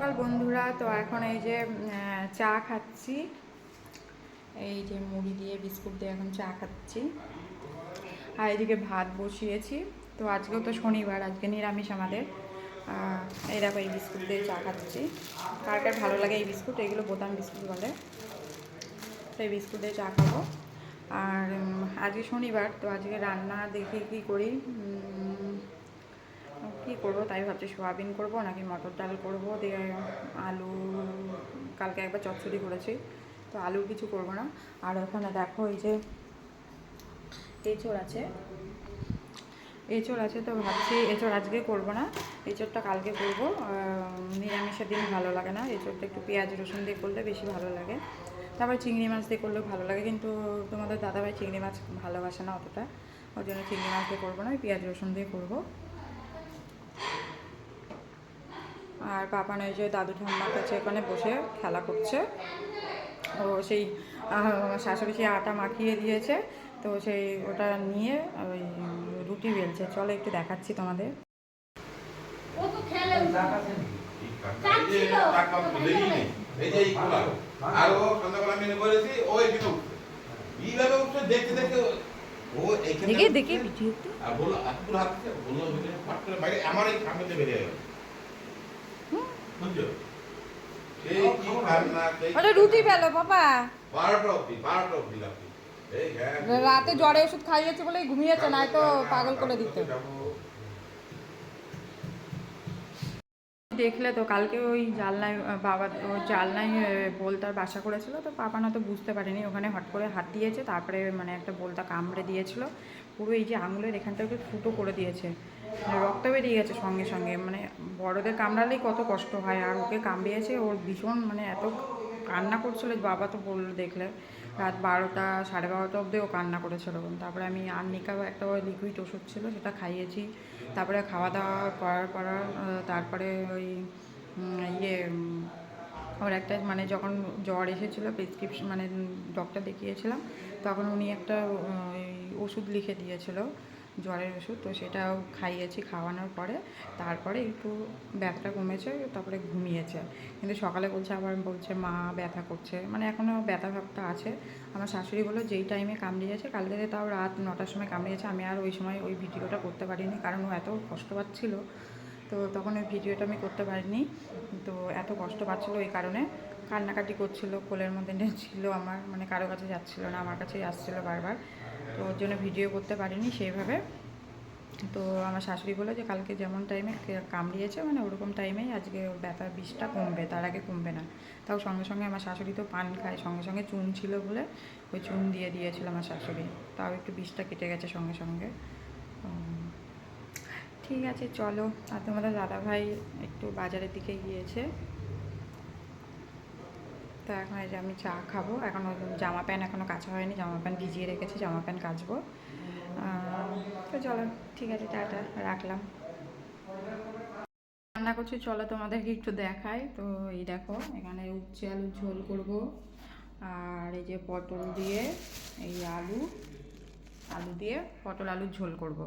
সকাল বন্ধুরা, তো এখন এই যে চা খাচ্ছি। এই যে মুড়ি দিয়ে বিস্কুট দিয়ে এখন চা খাচ্ছি। আর এদিকে ভাত বসিয়েছি। তো আজকেও তো শনিবার, আজকে নিরামিষ আমাদের। এই দেখো, এই বিস্কুট দিয়ে চা খাচ্ছি। কার কার ভালো লাগে এই বিস্কুট? এগুলো বোতাম বিস্কুট বলে। তো এই বিস্কুট দিয়ে চা খাব। আর আজকে শনিবার, তো আজকে রান্না দেখি কি করি। কি করব? তাই ভাবছি সোয়াবিন করব, নাকি মটর ডাল করব? দিয়ে আলু, কালকে একবার চচ্চড়ি করেছি, তো আলুর কিছু করব না। আর ওখানে দেখো এই যে এঁচড় আছে। এঁচড় আছে তো ভাবছি, এঁচড় আজকে করব না, এঁচড়টা কালকে করব। নিরামিষের দিন ভালো লাগে না, এঁচড়টা একটু পেঁয়াজ, রসুন দিয়ে করলে বেশি ভালো লাগে। তারপর চিংড়ি মাছ দিয়ে করলেও ভালো লাগে, কিন্তু তোমাদের দাদাভাই চিংড়ি মাছ ভালোবাসে না অতটা, ওই জন্য চিংড়ি মাছ দিয়ে করব না পেঁয়াজ, রসুন দিয়ে করব। আর পাপান ওই যে দাদু ঠাম্মার কাছে ওখানে বসে খেলা করছে। ও সেই শাশুড়ি সেই আটা মাখিয়ে দিয়েছে। তো সেই ওটা নিয়ে ওই রুটি বেলছে। চলো একটু দেখাচ্ছি তোমাদের। মেনে দেখে দেখে ভিডিও আর হাত করে বাইরে আমার এই সামনে বেরিয়ে গেল। বুঝছ? সেই কি কান্না সেই রুটি পেল বাবা বারোটা অব্দি বারোটা অব্দি রাত্রি হ্যাঁ রাতে জ্বরে ওষুধ খাইয়েছে বলে ঘুমিয়েছে না তো পাগল করে দিত। দেখলে তো কালকে ওই জালনায় বাবা ওই জালনায় বোলতার বাসা করেছিল তো পাপা না তো বুঝতে পারেনি। ওখানে হট করে হাত দিয়েছে তারপরে মানে একটা বোলতা কামড়ে দিয়েছিল। পুরো এই যে আঙুলের এখানটা একটু ফুটো করে দিয়েছে। মানে রক্ত বেরিয়ে গেছে সঙ্গে সঙ্গে মানে বড়দের কামড়ালেই কত কষ্ট হয়। আর ওকে কামড়িয়েছে, ওর ভীষণ মানে এত কান্না করছিল বাবা তো বলল দেখলে রাত বারোটা, সাড়ে বারোটা অবধি ও কান্না করেছিল। তারপরে আমি আর্নিকা একটা লিকুইড ওষুধ ছিল, সেটা খাইয়েছি। তারপরে খাওয়া দাওয়া করার পর তারপরে ওই ইয়ে ওর একটা মানে যখন জ্বর এসেছিল প্রেসক্রিপশন মানে ডক্টর দেখিয়েছিলাম, তখন উনি একটা ওষুধ লিখে দিয়েছিল। জ্বরের ওষুধ, তো সেটাও খাইয়েছি খাওয়ানোর পরে। তারপরে একটু ব্যথাটা কমেছে, তারপরে ঘুমিয়েছে। কিন্তু সকালে বলছে, আবার বলছে, মা, ব্যথা করছে। মানে এখনও ব্যথা ভাবটা আছে। আমার শাশুড়ি বলল, যেই টাইমে কামড়িয়েছে কালকে তাও রাত নটার সময় কামড়িয়েছে আমি আর ওই সময় ওই ভিডিওটা করতে পারিনি, কারণ ও এত কষ্ট পাচ্ছিল। তো তখন ওই ভিডিওটা আমি করতে পারিনি। তো এত কষ্ট পাচ্ছিলো এই কারণে। কান্নাকাটি করছিল, কোলের মধ্যে ছিল আমার মানে কারও কাছে যাচ্ছিল না, আমার কাছেই আসছিল বারবার। তো ওর জন্য ভিডিও করতে পারিনি সেইভাবে। তো আমার শাশুড়ি বলে যে কালকে যেমন টাইমে কামড়িয়েছে মানে ওরকম টাইমেই আজকে ব্যথা বিষটা কমবে, তার আগে কমবে না। তাও সঙ্গে সঙ্গে আমার শাশুড়ি তো পান খায়, সঙ্গে সঙ্গে চুন ছিল বলে ওই চুন দিয়ে দিয়েছিল আমার শাশুড়ি। তাও একটু বিষটা কেটে গেছে সঙ্গে সঙ্গে। ঠিক আছে, চলো। আর তোমাদের দাদাভাই একটু বাজারের দিকে গিয়েছে। তো এখন এই যে আমি চা খাব। এখনও জামা প্যান্ট এখনও কাচা হয়নি, জামা প্যান্ট ভিজিয়ে রেখেছি, জামা প্যান্ট কাচবো। তো চলো, ঠিক আছে, টাটা, রাখলাম। রান্না করছি, চলো তোমাদেরকে একটু দেখাই। তো এই দেখো, এখানে উচ্ছে আলু ঝোল করব। আর এই যে পটল দিয়ে এই আলু আলু দিয়ে পটল আলুর ঝোল করব।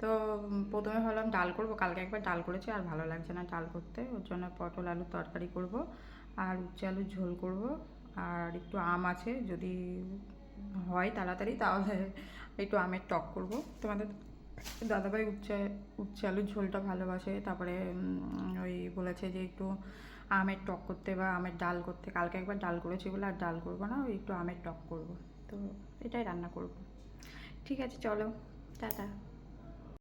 তো প্রথমে ভাবলাম ডাল করব, কালকে একবার ডাল করেছি, আর ভালো লাগছে না ডাল করতে। ওর জন্য পটল আলুর তরকারি করব। আর উচ্ছে আলুর ঝোল করব। আর একটু আম আছে, যদি হয় তাড়াতাড়ি তাহলে একটু আমের টক করব। তোমাদের দাদাভাই উচ্ছে উচ্ছে আলুর ঝোলটা ভালোবাসে। তারপরে ওই বলেছে যে একটু আমের টক করতে বা আমের ডাল করতে। কালকে একবার ডাল করেছি বলে আর ডাল করব না, ওই একটু আমের টক করব। তো এটাই রান্না করব। ঠিক আছে, চলো, টাটা।